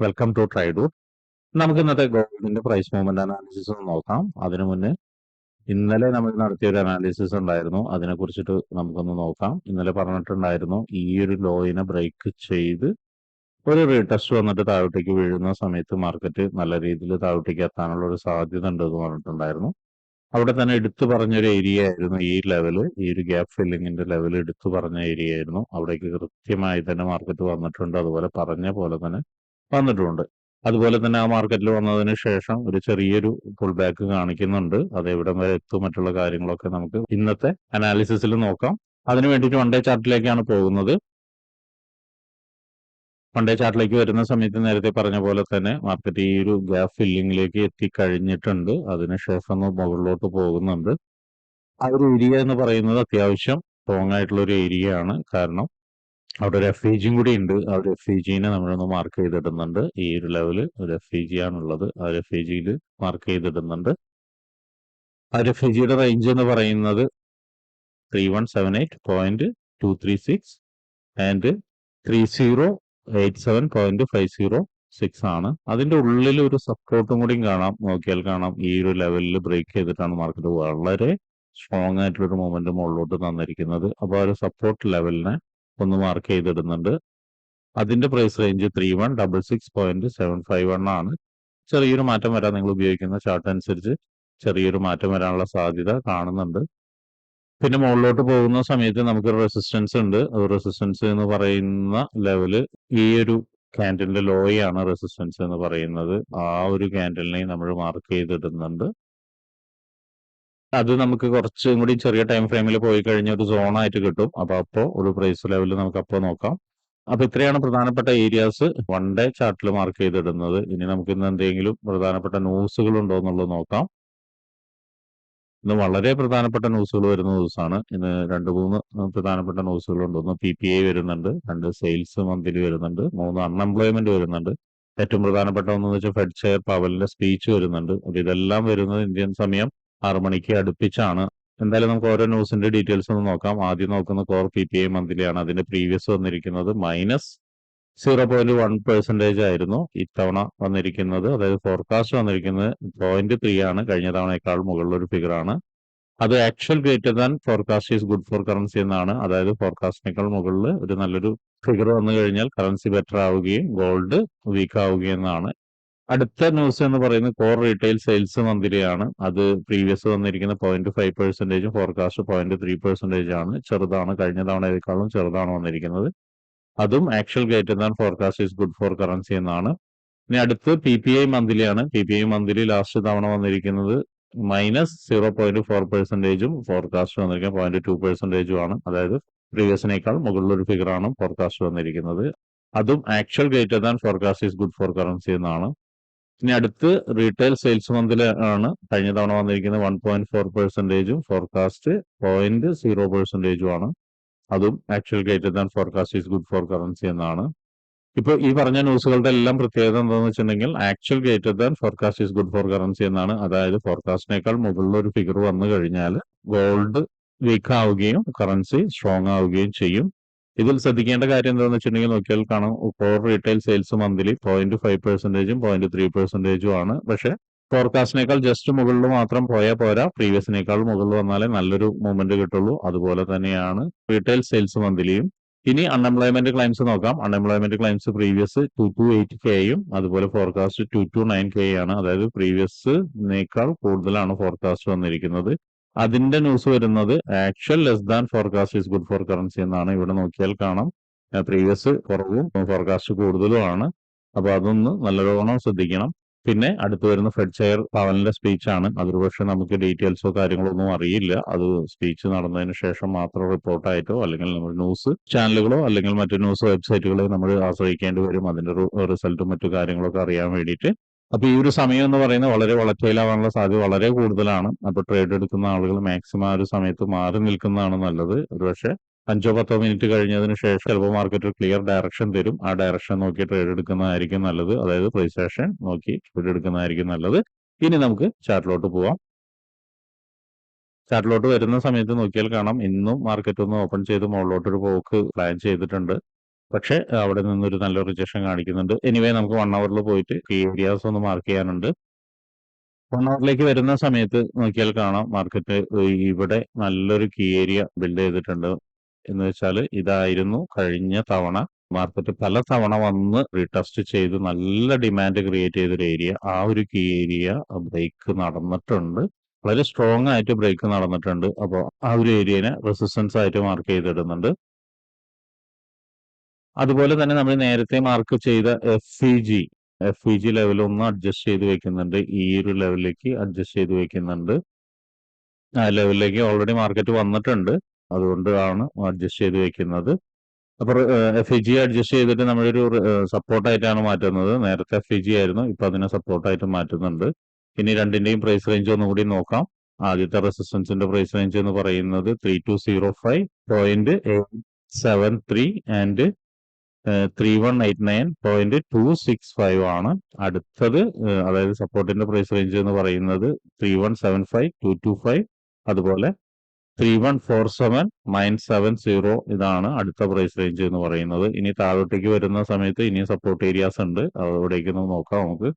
Welcome to ട്രൈഡു നമുക്ക് ഇന്നത്തെ ഗോൾഡിന്റെ പ്രൈസ് മൂവ്മെന്റ് അനാലിസിസ് ഒന്ന് നോക്കാം. അതിനു മുന്നേ ഇന്നലെ നമ്മൾ നടത്തിയ ഒരു അനാലിസിസ് ഉണ്ടായിരുന്നു. അതിനെ കുറിച്ചിട്ട് നമുക്കൊന്ന് നോക്കാം. ഇന്നലെ പറഞ്ഞിട്ടുണ്ടായിരുന്നു ഈ ഒരു ലോയിനെ ബ്രേക്ക് ചെയ്ത് ഒരു റീടെസ്റ്റ് വന്നിട്ട് താഴോട്ടേക്ക് വീഴുന്ന സമയത്ത് മാർക്കറ്റ് നല്ല രീതിയിൽ താഴോട്ടേക്ക് എത്താനുള്ള ഒരു സാധ്യത ഉണ്ട് എന്ന് പറഞ്ഞിട്ടുണ്ടായിരുന്നു. അവിടെ തന്നെ എടുത്തു പറഞ്ഞൊരു ഏരിയ ആയിരുന്നു ഈ ലെവൽ ഈ ഒരു ഗ്യാപ്പ് ഫില്ലിങ്ങിന്റെ ലെവൽ എടുത്തു പറഞ്ഞ ഏരിയ ആയിരുന്നു. അവിടേക്ക് കൃത്യമായി തന്നെ മാർക്കറ്റ് വന്നിട്ടുണ്ട്. അതുപോലെ പറഞ്ഞ പോലെ തന്നെ വന്നിട്ടുണ്ട്. അതുപോലെ തന്നെ ആ മാർക്കറ്റിൽ വന്നതിന് ശേഷം ഒരു ചെറിയൊരു പുൾ ബാക്ക് കാണിക്കുന്നുണ്ട്. അത് എവിടെ വരെ എത്തും മറ്റുള്ള കാര്യങ്ങളൊക്കെ നമുക്ക് ഇന്നത്തെ അനാലിസിസിൽ നോക്കാം. അതിന് വേണ്ടിയിട്ട് വൺ ഡേ ചാർട്ടിലേക്കാണ് പോകുന്നത്. വൺ ഡേ ചാർട്ടിലേക്ക് വരുന്ന സമയത്ത് നേരത്തെ പറഞ്ഞ പോലെ തന്നെ മാർക്കറ്റ് ഈ ഒരു ഗ്യാപ്പ് ഫില്ലിങ്ങിലേക്ക് എത്തിക്കഴിഞ്ഞിട്ടുണ്ട്. അതിനുശേഷം മുകളിലോട്ട് പോകുന്നുണ്ട്. ആ ഒരു ഏരിയ എന്ന് പറയുന്നത് അത്യാവശ്യം സ്ട്രോങ് ആയിട്ടുള്ള ഒരു ഏരിയ ആണ്. കാരണം അവിടെ ഒരു എഫ് ഇ ജിയും കൂടി ഉണ്ട് ആ ഒരു എഫ് ഇ ജിനെ നമ്മളൊന്ന് മാർക്ക് ചെയ്തിടുന്നുണ്ട്. ഈ ഒരു ലെവൽ ഒരു എഫ് ഇ ജി ആണുള്ളത്. ആ ഒരു എഫ് ഇ ജിയിൽ മാർക്ക് ചെയ്തിടുന്നുണ്ട്. ആ ഒരു എഫ് ഇ ജിയുടെ റേഞ്ച് എന്ന് പറയുന്നത് three one seven eight point two three six and three zero eight seven point five zero six ആണ്. അതിന്റെ ഉള്ളിൽ ഒരു സപ്പോർട്ടും കൂടിയും കാണാം. നോക്കിയാൽ കാണാം. ഈ ഒരു ലെവലിൽ ബ്രേക്ക് ചെയ്തിട്ടാണ് മാർക്കറ്റ് വളരെ സ്ട്രോങ് ആയിട്ടുള്ള ഒരു മൊമെന്റ് മുകളിലോട്ട് തന്നിരിക്കുന്നത്. അപ്പോൾ ആ ഒരു സപ്പോർട്ട് ലെവലിനെ ഒന്ന് മാർക്ക് ചെയ്തിടുന്നുണ്ട്. അതിന്റെ price range three one double six point seven five one ആണ്. ചെറിയൊരു മാറ്റം വരാൻ നിങ്ങൾ ഉപയോഗിക്കുന്ന ചാർട്ട് അനുസരിച്ച് ചെറിയൊരു മാറ്റം വരാനുള്ള സാധ്യത കാണുന്നുണ്ട്. പിന്നെ മുകളിലോട്ട് പോകുന്ന സമയത്ത് നമുക്ക് റെസിസ്റ്റൻസ് ഉണ്ട്. റെസിസ്റ്റൻസ് എന്ന് പറയുന്ന ലെവൽ ഈ ഒരു ക്യാൻഡലിന്റെ ലോയാണ് റെസിസ്റ്റൻസ് എന്ന് പറയുന്നത്. ആ ഒരു ക്യാൻഡലിനെ നമ്മൾ മാർക്ക് ചെയ്തിടുന്നുണ്ട്. അത് നമുക്ക് കുറച്ചും കൂടി ചെറിയ ടൈം ഫ്രെയിമിൽ പോയി കഴിഞ്ഞ ഒരു സോൺ ആയിട്ട് കിട്ടും. അപ്പൊ അപ്പോ ഒരു പ്രൈസ് ലെവൽ നമുക്ക് അപ്പോ നോക്കാം. അപ്പൊ ഇത്രയാണ് പ്രധാനപ്പെട്ട ഏരിയാസ് വൺ ഡേ ചാർട്ടിൽ മാർക്ക് ചെയ്തിടുന്നത്. ഇനി നമുക്ക് ഇന്ന് എന്തെങ്കിലും പ്രധാനപ്പെട്ട ന്യൂസുകൾ ഉണ്ടോ എന്നുള്ളത് നോക്കാം. ഇന്ന് വളരെ പ്രധാനപ്പെട്ട ന്യൂസുകൾ വരുന്ന ദിവസമാണ് ഇന്ന് രണ്ട് മൂന്ന് പ്രധാനപ്പെട്ട ന്യൂസുകൾ ഉണ്ട്. ഒന്ന് പി പി ഐ വരുന്നുണ്ട്. രണ്ട് സെയിൽസ് മന്ത്ലി വരുന്നുണ്ട്. മൂന്ന് അൺഎംപ്ലോയ്മെന്റ് വരുന്നുണ്ട്. ഏറ്റവും പ്രധാനപ്പെട്ട ഒന്നെന്ന് വെച്ചാൽ ഫെഡ് ചെയർ പവലിന്റെ സ്പീച്ച് വരുന്നുണ്ട്. അപ്പൊ ഇതെല്ലാം വരുന്നത് ഇന്ത്യൻ സമയം ആറു മണിക്ക് അടുപ്പിച്ചാണ്. എന്തായാലും നമുക്ക് ഓരോ ന്യൂസിന്റെ ഡീറ്റെയിൽസ് ഒന്ന് നോക്കാം. ആദ്യം നോക്കുന്ന core P P I monthly ആണ് അതിന്റെ പ്രീവിയസ് വന്നിരിക്കുന്നത്. Minus zero point one percentage ആയിരുന്നു ഇത്തവണ വന്നിരിക്കുന്നത്. അതായത് ഫോർകാസ്റ്റ് വന്നിരിക്കുന്നത് പോയിന്റ് ത്രീ ആണ്. കഴിഞ്ഞ തവണയേക്കാൾ മുകളിലൊരു ഫിഗറാണ് അത് actual greater than forecast is good for currency എന്നാണ്. അതായത് ഫോർകാസ്റ്റിനേക്കാൾ മുകളിൽ ഒരു നല്ലൊരു ഫിഗർ വന്നു കഴിഞ്ഞാൽ കറൻസി ബെറ്റർ ആവുകയും ഗോൾഡ് വീക്ക് ആവുകയും എന്നാണ്. അടുത്ത ന്യൂസ് എന്ന് പറയുന്നത് കോർ റീറ്റെയിൽ സെയിൽസ് മന്ത്രിയാണ്. അത് പ്രീവിയസ് വന്നിരിക്കുന്ന പോയിന്റ് ഫൈവ് പെർസെന്റേജും ഫോർകാസ്റ്റ് പോയിന്റ് ത്രീ പെർസെന്റേജ് ആണ്. ചെറുതാണ് കഴിഞ്ഞ തവണയേക്കാളും ചെറുതാണ് വന്നിരിക്കുന്നത്. അതും actual greater than forecast is good for currency എന്നാണ്. ഇനി അടുത്ത് P P I മന്ത്ലിയാണ് P P I monthly last തവണ വന്നിരിക്കുന്നത് മൈനസ് സീറോ പോയിന്റ് ഫോർ പെർസെന്റേജും ഫോർകാസ്റ്റ് വന്നിരിക്കുന്നത് പോയിന്റ് ടു പെർസെന്റേജും ആണ്. അതായത് പ്രീവിയസിനേക്കാൾ മുകളിലൊരു ഫിഗറാണ് ഫോർകാസ്റ്റ് വന്നിരിക്കുന്നത്. അതും actual greater than forecast is good for currency എന്നാണ്. ഇനി അടുത്ത് റീറ്റെയിൽ സെയിൽസ് മന്തിൽ ആണ് കഴിഞ്ഞ തവണ വന്നിരിക്കുന്നത് വൺ പോയിന്റ് ഫോർ പെർസെന്റേജും ഫോർകാസ്റ്റ് പോയിന്റ് സീറോ പെർസെന്റേജും ആണ്. അതും actual greater than forecast is good for currency എന്നാണ്. ഇപ്പൊ ഈ പറഞ്ഞ ന്യൂസുകളുടെ എല്ലാം പ്രത്യേകത എന്താണെന്ന് വെച്ചിട്ടുണ്ടെങ്കിൽ actual greater than forecast is good for currency എന്നാണ്. അതായത് ഫോർകാസ്റ്റിനേക്കാൾ മുകളിലുള്ള ഒരു ഫിഗർ വന്നു കഴിഞ്ഞാൽ ഗോൾഡ് വീക്ക് ആവുകയും കറൻസി സ്ട്രോങ് ആവുകയും ചെയ്യും. ഇതിൽ ശ്രദ്ധിക്കേണ്ട കാര്യം എന്താണെന്ന് വെച്ചിട്ടുണ്ടെങ്കിൽ നോക്കിയാൽ കാണാം. Core retail sales monthly point five പെർസെന്റേജും point three പെർസെന്റേജും ആണ്. പക്ഷേ ഫോർകാസ്റ്റിനേക്കാൾ ജസ്റ്റ് മുകളിൽ മാത്രം പോയാൽ പോരാ. പ്രീവിയസിനേക്കാൾ മുകളിൽ വന്നാലേ നല്ലൊരു മൂവ്മെന്റ് കിട്ടുള്ളൂ. അതുപോലെ തന്നെയാണ് റീറ്റെയിൽ സെയിൽസ് മന്ത്ലിയും ഇനി അൺഎംപ്ലോയ്മെന്റ് ക്ലെയിംസ് നോക്കാം. Unemployment claims previous two two eight കെയും അതുപോലെ forecast two two nine K ആണ് അതായത് പ്രീവിയസ് നേക്കാൾ കൂടുതലാണ് ഫോർകാസ്റ്റ് വന്നിരിക്കുന്നത്. അതിന്റെ ന്യൂസ് വരുന്നത് actual less than forecast is good for currency എന്നാണ് ഇവിടെ നോക്കിയാൽ കാണാം. പ്രീവിയസ് കുറവും ഫോർകാസ്റ്റ് കൂടുതലുമാണ് അപ്പൊ അതൊന്ന് നല്ലവണ്ണം ശ്രദ്ധിക്കണം. പിന്നെ അടുത്ത് വരുന്ന ഫെഡ് ചെയർ പവലിന്റെ സ്പീച്ചാണ് അതൊരു പക്ഷെ നമുക്ക് ഡീറ്റെയിൽസോ കാര്യങ്ങളോ ഒന്നും അറിയില്ല. അത് സ്പീച്ച് നടന്നതിന് ശേഷം മാത്രം റിപ്പോർട്ടായിട്ടോ അല്ലെങ്കിൽ നമ്മൾ ന്യൂസ് ചാനലുകളോ അല്ലെങ്കിൽ മറ്റു ന്യൂസ് വെബ്സൈറ്റുകളോ നമ്മൾ ആശ്രയിക്കേണ്ടി വരും. അതിന്റെ റിസൾട്ടും മറ്റു കാര്യങ്ങളൊക്കെ അറിയാൻ വേണ്ടിയിട്ട്. അപ്പൊ ഈ ഒരു സമയം എന്ന് പറയുന്നത് വളരെ വളറ്റൈൽ ആവാനുള്ള സാധ്യത വളരെ കൂടുതലാണ്. അപ്പോൾ ട്രേഡ് എടുക്കുന്ന ആളുകൾ മാക്സിമം ആ ഒരു സമയത്ത് മാറി നിൽക്കുന്നതാണ് നല്ലത്. ഒരുപക്ഷെ അഞ്ചോ പത്തോ മിനിറ്റ് കഴിഞ്ഞതിന് ശേഷം ചിലപ്പോൾ മാർക്കറ്റ് ക്ലിയർ ഡയറക്ഷൻ തരും. ആ ഡയറക്ഷൻ നോക്കി ട്രേഡ് എടുക്കുന്നതായിരിക്കും നല്ലത്. അതായത് പ്രൈസ് ആക്ഷൻ നോക്കി ട്രേഡ് എടുക്കുന്നതായിരിക്കും നല്ലത്. ഇനി നമുക്ക് ചാർട്ടിലോട്ട് പോവാം. ചാർട്ടിലോട്ട് വരുന്ന സമയത്ത് നോക്കിയാൽ കാണാം. ഇന്നും മാർക്കറ്റ് ഒന്ന് ഓപ്പൺ ചെയ്ത് മുകളിലോട്ടൊരു പോക്ക് പ്ലാൻ ചെയ്തിട്ടുണ്ട്. പക്ഷേ അവിടെ നിന്ന് ഒരു നല്ല റിജക്ഷൻ കാണിക്കുന്നുണ്ട്. എനിവേ നമുക്ക് വൺ അവറിൽ പോയിട്ട് ഈ ഏരിയാസ് ഒന്ന് മാർക്ക് ചെയ്യാനുണ്ട്. വൺ അവറിലേക്ക് വരുന്ന സമയത്ത് നോക്കിയാൽ കാണാം മാർക്കറ്റ് ഇവിടെ നല്ലൊരു കീ ഏരിയ ബിൽഡ് ചെയ്തിട്ടുണ്ട്. എന്ന് വെച്ചാൽ ഇതായിരുന്നു കഴിഞ്ഞ തവണ മാർക്കറ്റ് പല തവണ വന്ന് റീടെസ്റ്റ് ചെയ്ത് നല്ല ഡിമാൻഡ് ക്രിയേറ്റ് ചെയ്തൊരു ഏരിയ. ആ ഒരു കീ ഏരിയ ബ്രേക്ക് നടന്നിട്ടുണ്ട്. വളരെ സ്ട്രോങ് ആയിട്ട് ബ്രേക്ക് നടന്നിട്ടുണ്ട്. അപ്പോൾ ആ ഒരു ഏരിയനെ റെസിസ്റ്റൻസ് ആയിട്ട് മാർക്ക് ചെയ്തിടുന്നുണ്ട്. അതുപോലെ തന്നെ നമ്മൾ നേരത്തെ മാർക്ക് ചെയ്ത F E G, F E G level ഒന്ന് അഡ്ജസ്റ്റ് ചെയ്ത് വെക്കുന്നുണ്ട്. ഈ ഒരു ലെവലിലേക്ക് അഡ്ജസ്റ്റ് ചെയ്ത് വെക്കുന്നുണ്ട്. ആ ലെവലിലേക്ക് ഓൾറെഡി മാർക്കറ്റ് വന്നിട്ടുണ്ട്. അതുകൊണ്ടാണ് അഡ്ജസ്റ്റ് ചെയ്ത് വെക്കുന്നത്. അപ്പൊ ഏഹ് എഫ്-ഇ-ജി അഡ്ജസ്റ്റ് ചെയ്തിട്ട് നമ്മളൊരു സപ്പോർട്ടായിട്ടാണ് മാറ്റുന്നത്. നേരത്തെ എഫ്-ഇ-ജി ആയിരുന്നു. ഇപ്പൊ അതിനെ സപ്പോർട്ടായിട്ട് മാറ്റുന്നുണ്ട്. ഇനി രണ്ടിന്റെയും പ്രൈസ് റേഞ്ച് ഒന്നുകൂടി നോക്കാം. ആദ്യത്തെ റെസിസ്റ്റൻസിന്റെ പ്രൈസ് റേഞ്ച് എന്ന് പറയുന്നത് 3205.873 ആൻഡ് ഏഹ് 3189.265 ആണ്. അടുത്തത് അതായത് സപ്പോർട്ടിന്റെ പ്രൈസ് റേഞ്ച് എന്ന് പറയുന്നത് 3175.225 അതുപോലെ 3147.970 ഇതാണ് അടുത്ത പ്രൈസ് റേഞ്ച് എന്ന് പറയുന്നത്. ഇനി താഴോട്ടേക്ക് വരുന്ന സമയത്ത് ഇനിയും സപ്പോർട്ട് ഏരിയാസ് ഉണ്ട്. അവിടേക്ക് നോക്കാം നമുക്ക്.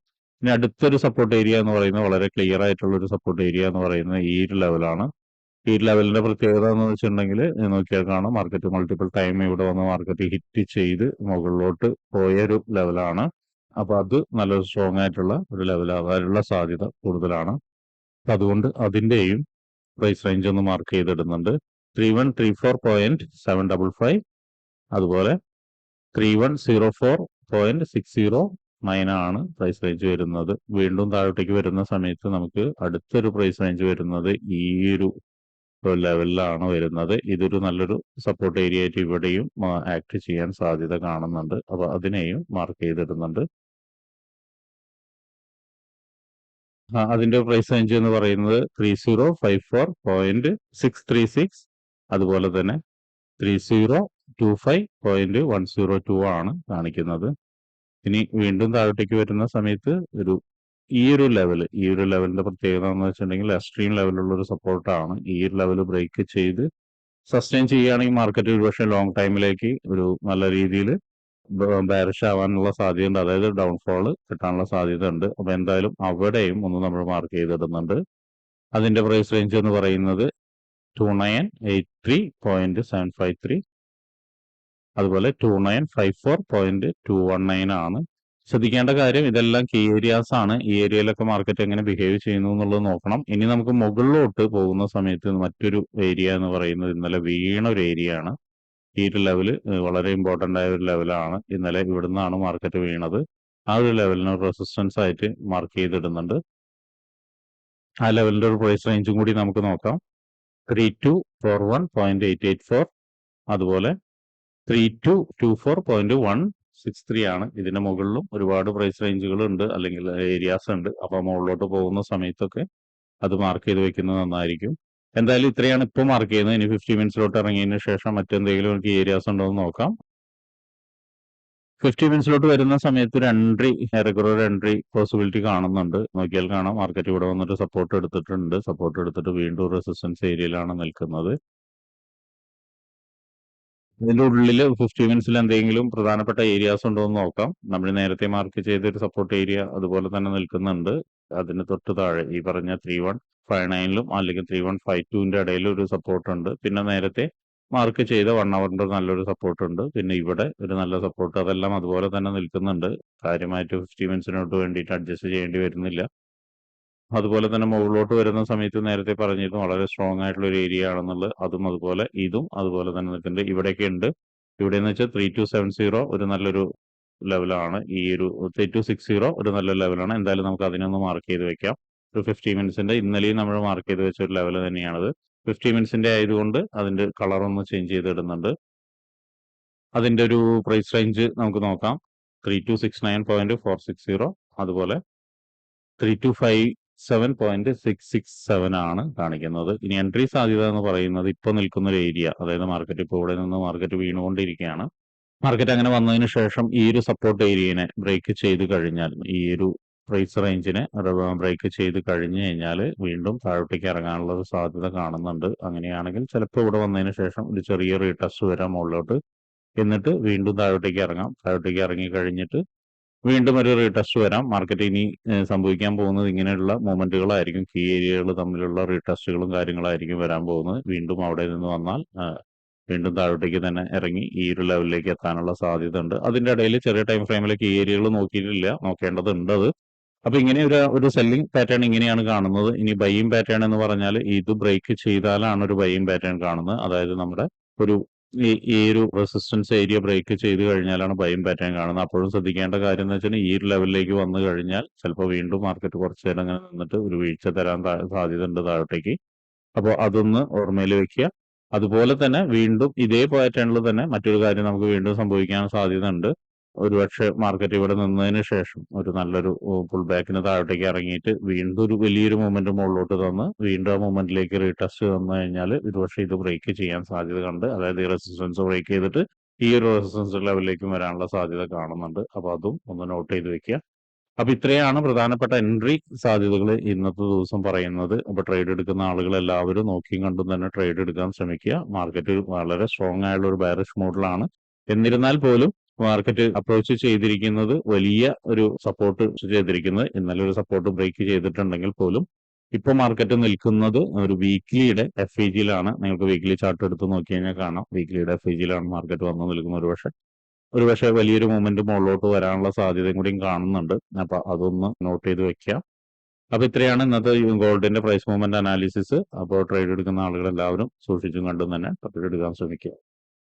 ഇനി അടുത്തൊരു സപ്പോർട്ട് ഏരിയ എന്ന് പറയുന്നത് വളരെ ക്ലിയർ ആയിട്ടുള്ള ഒരു സപ്പോർട്ട് ഏരിയ എന്ന് പറയുന്നത് ഈ ഒരു ലെവലാണ്. ഈ ലെവലിന്റെ പ്രത്യേകത എന്ന് വെച്ചിട്ടുണ്ടെങ്കിൽ നോക്കിയാൽ കാണാം മാർക്കറ്റ് മൾട്ടിപ്പിൾ ടൈം ഇവിടെ വന്ന് മാർക്കറ്റ് ഹിറ്റ് ചെയ്ത് മുകളിലോട്ട് പോയ ഒരു ലെവലാണ്. അപ്പൊ അത് നല്ല സ്ട്രോങ് ആയിട്ടുള്ള ഒരു ലെവലാകാനുള്ള സാധ്യത കൂടുതലാണ്. അതുകൊണ്ട് അതിന്റെയും പ്രൈസ് റേഞ്ച് ഒന്ന് മാർക്ക് ചെയ്തിടുന്നുണ്ട്. 3134.755 അതുപോലെ 3104.609 ആണ് പ്രൈസ് റേഞ്ച് വരുന്നത്. വീണ്ടും താഴോട്ടേക്ക് വരുന്ന സമയത്ത് നമുക്ക് അടുത്തൊരു പ്രൈസ് റേഞ്ച് വരുന്നത് ഈ ഒരു ലെവലിലാണ് വരുന്നത്. ഇതൊരു നല്ലൊരു സപ്പോർട്ട് ഏരിയ ആയിട്ട് ഇവിടെയും ആക്ട് ചെയ്യാൻ സാധ്യത കാണുന്നുണ്ട്. അപ്പൊ അതിനെയും മാർക്ക് ചെയ്തിടുന്നുണ്ട്. അതിന്റെ പ്രൈസ് റേഞ്ച് എന്ന് പറയുന്നത് 3054.636 അതുപോലെ തന്നെ 3025.102 ആണ് കാണിക്കുന്നത്. ഇനി വീണ്ടും താഴോട്ടേക്ക് വരുന്ന സമയത്ത് ഒരു ഈ ഒരു ലെവൽ ഈ ഒരു ലെവലിന്റെ പ്രത്യേകത എന്ന് വെച്ചിട്ടുണ്ടെങ്കിൽ എക്സ്ട്രീം ലെവലുള്ള ഒരു സപ്പോർട്ടാണ്. ഈ ഒരു ലെവൽ ബ്രേക്ക് ചെയ്ത് സസ്റ്റെയിൻ ചെയ്യുകയാണെങ്കിൽ മാർക്കറ്റ് ഒരുപക്ഷെ ലോങ് ടൈമിലേക്ക് ഒരു നല്ല രീതിയിൽ ബാരിഷ് ആവാനുള്ള സാധ്യതയുണ്ട്. അതായത് ഡൗൺഫോൾ കിട്ടാനുള്ള സാധ്യത ഉണ്ട്. അപ്പൊ എന്തായാലും അവിടെയും ഒന്ന് നമ്മൾ മാർക്ക് ചെയ്തിടുന്നുണ്ട്. അതിന്റെ പ്രൈസ് റേഞ്ച് എന്ന് പറയുന്നത് 2983.753 അതുപോലെ 2954.219 ആണ്. ശ്രദ്ധിക്കേണ്ട കാര്യം ഇതെല്ലാം കീ ഏരിയാസ് ആണ്. ഈ ഏരിയയിലൊക്കെ മാർക്കറ്റ് എങ്ങനെ ബിഹേവ് ചെയ്യുന്നു എന്നുള്ളത് നോക്കണം. ഇനി നമുക്ക് മുകളിലോട്ട് പോകുന്ന സമയത്ത് മറ്റൊരു ഏരിയ എന്ന് പറയുന്നത് ഇന്നലെ വീണ ഒരു ഏരിയ ആണ്. ഈ ഒരു ലെവൽ വളരെ ഇമ്പോർട്ടന്റ് ആയ ഒരു ലെവലാണ്. ഇന്നലെ ഇവിടുന്നാണ് മാർക്കറ്റ് വീണത്. ആ ഒരു ലെവലിന് റെസിസ്റ്റൻസ് ആയിട്ട് മാർക്ക് ചെയ്തിടുന്നുണ്ട്. ആ ലെവലിന്റെ ഒരു പ്രൈസ് റേഞ്ചും കൂടി നമുക്ക് നോക്കാം. 3241.884 അതുപോലെ 3224.163 ആണ്. ഇതിന്റെ മുകളിലും ഒരുപാട് പ്രൈസ് റേഞ്ചുകൾ ഉണ്ട് അല്ലെങ്കിൽ ഏരിയാസ് ഉണ്ട്. അപ്പൊ മുകളിലോട്ട് പോകുന്ന സമയത്തൊക്കെ അത് മാർക്ക് ചെയ്ത് വെക്കുന്നത് നന്നായിരിക്കും. എന്തായാലും ഇത്രയാണ് ഇപ്പൊ മാർക്ക് ചെയ്യുന്നത്. ഇനി 50 മിനിറ്റ്സിലോട്ട് ഇറങ്ങിയതിന് ശേഷം മറ്റെന്തെങ്കിലും എനിക്ക് ഏരിയാസ് ഉണ്ടോ എന്ന് നോക്കാം. 50 മിനിറ്റ്സിലോട്ട് വരുന്ന സമയത്ത് ഒരു എൻട്രി ഒരു എൻട്രി പോസിബിലിറ്റി കാണുന്നുണ്ട്. നോക്കിയാൽ കാണാം മാർക്കറ്റ് ഇവിടെ വന്നിട്ട് സപ്പോർട്ട് എടുത്തിട്ടുണ്ട്. സപ്പോർട്ട് എടുത്തിട്ട് വീണ്ടും റെസിസ്റ്റൻസ് ഏരിയയിലാണ് നിൽക്കുന്നത്. ഇതിന്റെ ഉള്ളിൽ ഫിഫ്റ്റി മിനിറ്റ്സിൽ എന്തെങ്കിലും പ്രധാനപ്പെട്ട ഏരിയാസ് ഉണ്ടോ എന്ന് നോക്കാം. നമ്മൾ നേരത്തെ മാർക്ക് ചെയ്ത ഒരു സപ്പോർട്ട് ഏരിയ അതുപോലെ തന്നെ നിൽക്കുന്നുണ്ട്. അതിന് തൊട്ട് താഴെ ഈ പറഞ്ഞ 3159ലും അല്ലെങ്കിൽ 3152ന്റെ ഇടയിൽ ഒരു സപ്പോർട്ട് ഉണ്ട്. പിന്നെ നേരത്തെ മാർക്ക് ചെയ്ത 1 ഹവറിന്റെ നല്ലൊരു സപ്പോർട്ട് ഉണ്ട്. പിന്നെ ഇവിടെ ഒരു നല്ല സപ്പോർട്ട് അതെല്ലാം അതുപോലെ തന്നെ നിൽക്കുന്നുണ്ട്. കാര്യമായിട്ട് 50 മിനിറ്റ്സിനോട്ട് വേണ്ടിയിട്ട് അഡ്ജസ്റ്റ് ചെയ്യേണ്ടി വരുന്നില്ല. അതുപോലെ തന്നെ മുകളിലോട്ട് വരുന്ന സമയത്ത് നേരത്തെ പറഞ്ഞിരുന്നു വളരെ സ്ട്രോങ് ആയിട്ടുള്ള ഒരു ഏരിയ ആണെന്നുള്ളത്. അതും അതുപോലെ ഇതും അതുപോലെ തന്നെ നിൽക്കുന്നുണ്ട്. ഇവിടെയൊക്കെ ഉണ്ട്. ഇവിടെ എന്ന് വെച്ചാൽ 3270 ഒരു നല്ലൊരു ലെവലാണ്. ഈ ഒരു 3260 ഒരു നല്ല ലെവലാണ്. എന്തായാലും നമുക്ക് അതിനൊന്ന് മാർക്ക് ചെയ്ത് വെക്കാം. ഒരു 50 മിനിറ്റ്സിന്റെ ഇന്നലെയും നമ്മൾ മാർക്ക് ചെയ്ത് വെച്ച ഒരു ലെവൽ തന്നെയാണത്. 50 മിനിറ്റ്സിന്റെ ആയതുകൊണ്ട് അതിന്റെ കളർ ഒന്ന് ചേഞ്ച് ചെയ്തിടുന്നുണ്ട്. അതിന്റെ ഒരു പ്രൈസ് റേഞ്ച് നമുക്ക് നോക്കാം. 3269.460 അതുപോലെ 3257.667 ആണ് കാണിക്കുന്നത്. ഇനി എൻട്രി സാധ്യത എന്ന് പറയുന്നത് ഇപ്പൊ നിൽക്കുന്ന ഒരു ഏരിയ അതായത് മാർക്കറ്റ് ഇപ്പോൾ ഇവിടെ നിന്ന് മാർക്കറ്റ് വീണുകൊണ്ടിരിക്കുകയാണ്. മാർക്കറ്റ് അങ്ങനെ വന്നതിന് ശേഷം ഈ ഒരു സപ്പോർട്ട് ഏരിയനെ ബ്രേക്ക് ചെയ്ത് കഴിഞ്ഞാൽ ഈ ഒരു പ്രൈസ് റേഞ്ചിനെ ബ്രേക്ക് ചെയ്ത് കഴിഞ്ഞു കഴിഞ്ഞാൽ വീണ്ടും താഴോട്ടേക്ക് ഇറങ്ങാനുള്ള ഒരു സാധ്യത കാണുന്നുണ്ട്. അങ്ങനെയാണെങ്കിൽ ചിലപ്പോൾ ഇവിടെ വന്നതിന് ശേഷം ഒരു ചെറിയ റീടെസ്റ്റ് വരാം മുകളിലോട്ട്. എന്നിട്ട് വീണ്ടും താഴോട്ടേക്ക് ഇറങ്ങാം താഴോട്ടേക്ക് ഇറങ്ങി കഴിഞ്ഞിട്ട് വീണ്ടും ഒരു റീടെസ്റ്റ് വരാം. മാർക്കറ്റ് ഇനി സംഭവിക്കാൻ പോകുന്നത് ഇങ്ങനെയുള്ള മൂവ്മെന്റുകളായിരിക്കും കീ ഏരിയകൾ തമ്മിലുള്ള റീടെസ്റ്റുകളും കാര്യങ്ങളായിരിക്കും വരാൻ പോകുന്നത്. വീണ്ടും അവിടെ നിന്ന് വന്നാൽ വീണ്ടും താഴോട്ടേക്ക് തന്നെ ഇറങ്ങി ഈ ഒരു ലെവലിലേക്ക് എത്താനുള്ള സാധ്യത ഉണ്ട് അതിന്റെ ഇടയിൽ ചെറിയ ടൈം ഫ്രെയിമിലേക്ക് ഈ ഏരിയകൾ നോക്കിയിട്ടില്ല. നോക്കേണ്ടതുണ്ട് അത്. അപ്പൊ ഇങ്ങനെ ഒരു ഒരു സെല്ലിംഗ് പാറ്റേൺ ഇങ്ങനെയാണ് കാണുന്നത്. ഇനി ബൈയിങ് പാറ്റേൺ എന്ന് പറഞ്ഞാൽ ഇത് ബ്രേക്ക് ചെയ്താലാണ് ഒരു ബൈയിങ് പാറ്റേൺ കാണുന്നത്. അതായത് നമ്മുടെ ഒരു ഈ ഈ ഒരു റെസിസ്റ്റൻസ് ഏരിയ ബ്രേക്ക് ചെയ്ത് കഴിഞ്ഞാലാണ് ഭയം പാറ്റേൺ കാണുന്നത്. അപ്പോഴും ശ്രദ്ധിക്കേണ്ട കാര്യം എന്ന് വെച്ചാൽ ഈ ഒരു ലെവലിലേക്ക് വന്നു കഴിഞ്ഞാൽ ചിലപ്പോൾ വീണ്ടും മാർക്കറ്റ് കുറച്ചു നേരം അങ്ങനെ നിന്നിട്ട് ഒരു വീഴ്ച തരാൻ സാധ്യത ഉണ്ട് താഴോട്ടേക്ക്. അപ്പോൾ അതൊന്ന് ഓർമ്മയിൽ വെക്കുക. അതുപോലെ തന്നെ വീണ്ടും ഇതേ പാറ്റേണിൽ തന്നെ മറ്റൊരു കാര്യം നമുക്ക് വീണ്ടും സംഭവിക്കാൻ സാധ്യത ഉണ്ട് ഒരുപക്ഷെ മാർക്കറ്റ് ഇവിടെ നിന്നതിന് ശേഷം ഒരു നല്ലൊരു പുൾ ബാക്കിന് താഴോട്ടേക്ക് ഇറങ്ങിയിട്ട് വീണ്ടും ഒരു വലിയൊരു മൂവ്മെന്റ് മുകളിലോട്ട് തന്ന് വീണ്ടും ആ മൂവ്മെന്റിലേക്ക് റീടെസ്റ്റ് തന്നു കഴിഞ്ഞാൽ ഒരുപക്ഷെ ഇത് ബ്രേക്ക് ചെയ്യാൻ സാധ്യത കണ്ട്. അതായത് ഈ റെസിസ്റ്റൻസ് ബ്രേക്ക് ചെയ്തിട്ട് ഈ ഒരു റെസിസ്റ്റൻസ് ലെവലിലേക്കും വരാനുള്ള സാധ്യത കാണുന്നുണ്ട്. അപ്പൊ അതും ഒന്ന് നോട്ട് ചെയ്ത് വെക്കുക. അപ്പൊ ഇത്രയാണ് പ്രധാനപ്പെട്ട എൻട്രി സാധ്യതകൾ ഇന്നത്തെ ദിവസം പറയുന്നത്. അപ്പൊ ട്രേഡ് എടുക്കുന്ന ആളുകൾ എല്ലാവരും നോക്കിയും കണ്ടും തന്നെ ട്രേഡ് എടുക്കാൻ ശ്രമിക്കുക. മാർക്കറ്റ് വളരെ സ്ട്രോങ് ആയുള്ള ഒരു ബാരിഷ് മോഡലാണ് എന്നിരുന്നാൽ പോലും മാർക്കറ്റ് അപ്രോച്ച് ചെയ്തിരിക്കുന്നത് വലിയ ഒരു സപ്പോർട്ട് ചെയ്തിരിക്കുന്നത്. ഇന്നലെ ഒരു സപ്പോർട്ട് ബ്രേക്ക് ചെയ്തിട്ടുണ്ടെങ്കിൽ പോലും ഇപ്പൊ മാർക്കറ്റ് നിൽക്കുന്നത് ഒരു വീക്ക്ലിയുടെ എഫ് ഇ ജിയിലാണ് നിങ്ങൾക്ക് വീക്ക്ലി ചാർട്ട് എടുത്ത് നോക്കി കഴിഞ്ഞാൽ കാണാം. വീക്ക്ലിയുടെ എഫ് ഇ ജിയിലാണ് മാർക്കറ്റ് വന്നു നിൽക്കുന്നത് ഒരു പക്ഷേ ഒരു പക്ഷേ വലിയൊരു മൂവ്മെന്റ് മുകളിലോട്ട് വരാനുള്ള സാധ്യതയും കൂടിയും കാണുന്നുണ്ട്. അപ്പൊ അതൊന്ന് നോട്ട് ചെയ്ത് വെക്കാം. അപ്പൊ ഇത്രയാണ് ഇന്നത്തെ ഗോൾഡിന്റെ പ്രൈസ് മൂവ്മെന്റ് അനാലിസിസ് അപ്പോൾ ട്രേഡ് എടുക്കുന്ന ആളുകൾ എല്ലാവരും സൂക്ഷിച്ചും കണ്ടും തന്നെ. ട്രേഡ് എടുക്കാൻ ശ്രമിക്കുക.